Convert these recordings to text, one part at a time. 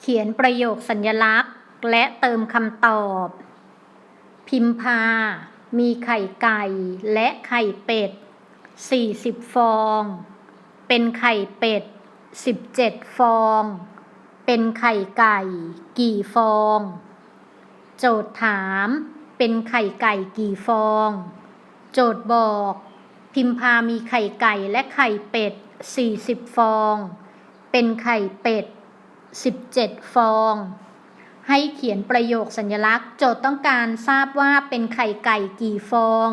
เขียนประโยคสัญลักษณ์ และเติมคำตอบ พิมพา มีไข่ไก่และไข่เป็ด 40 ฟอง เป็นไข่เป็ด 17 ฟอง เป็นไข่ไก่ กี่ฟอง โจทย์ถาม เป็นไข่ไก่กี่ฟอง โจทย์บอก พิมพามีไข่ไก่และไข่เป็ด 40 ฟอง เป็นไข่เป็ด 17 ฟอง ให้เขียนประโยคสัญลักษณ์ โจทย์ต้องการทราบว่าเป็นไข่ไก่กี่ฟอง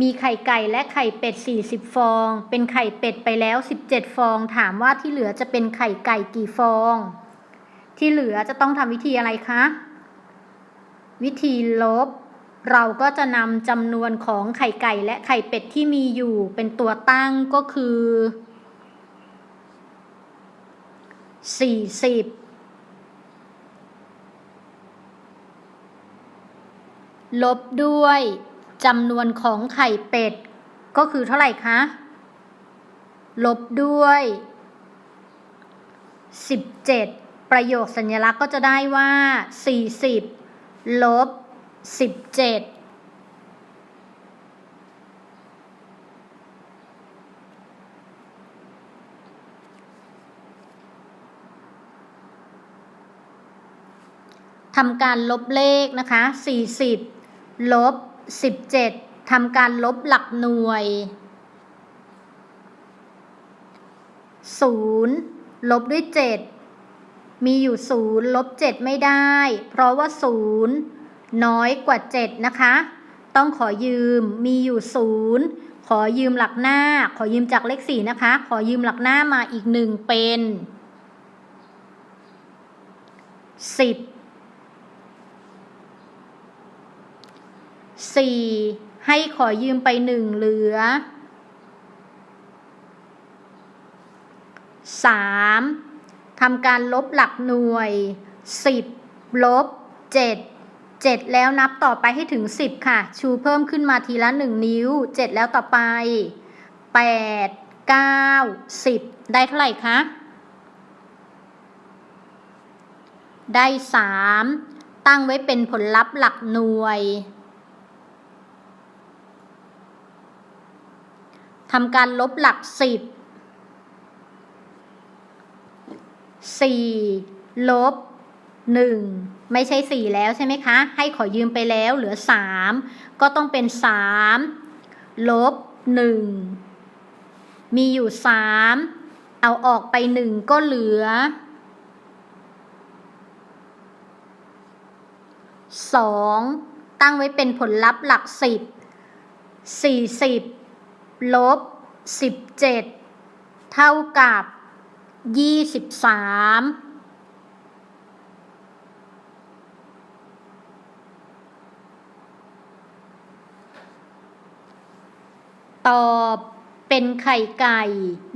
มีไข่ไก่และไข่เป็ด 40 ฟอง เป็นไข่เป็ดไปแล้ว 17 ฟอง ถามว่าที่เหลือจะเป็นไข่ไก่กี่ฟอง ที่เหลือจะต้องทำวิธีอะไรคะ วิธีลบเราก็จะนำจำนวนของไข่ไก่และไข่เป็ดที่มีอยู่เป็นตัวตั้งก็คือ 40ลบด้วยจำนวนของไข่เป็ด ก็คือเท่าไหร่คะ ลบด้วย17ประโยคสัญลักษณ์ก็จะได้ว่า40ลบ17 ทำการลบเลขนะคะ 40 ลบ 17 ทำการลบหลักหน่วย 0 ลบด้วย 7 มีอยู่ 0 ลบ 7 ไม่ได้ เพราะว่า 0 น้อยกว่า 7 นะคะ ต้องขอยืม มีอยู่ 0 ขอยืมหลักหน้า ขอยืมจากเลข 4 นะคะ ขอยืมหลักหน้ามาอีก 1 เป็น 10 สี่ให้ขอยืมไปหนึ่งเหลือสามทำการลบหลักหน่วยสิบลบเจ็ดเจ็ดแล้วนับต่อไปให้ถึงสิบค่ะ ชูเพิ่มขึ้นมาทีละหนึ่งนิ้วเจ็ดแล้วต่อไปแปดเก้าสิบได้เท่าไหร่คะ ได้สามตั้งไว้เป็นผลลัพธ์หลักหน่วย ทำการลบหลักสิบสี่ลบหนึ่งไม่ใช่สี่แล้วใช่ไหมคะ ให้ขอยืมไปแล้วเหลือสามก็ต้องเป็นสามลบหนึ่งมีอยู่สามเอาออกไปหนึ่งก็เหลือสองตั้งไว้เป็นผลลัพธ์หลักสิบสี่สิบ ลบสิบเจ็ดเท่ากับยี่สิบสามตอบเป็นไข่ไก่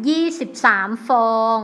ยี่สิบสามฟอง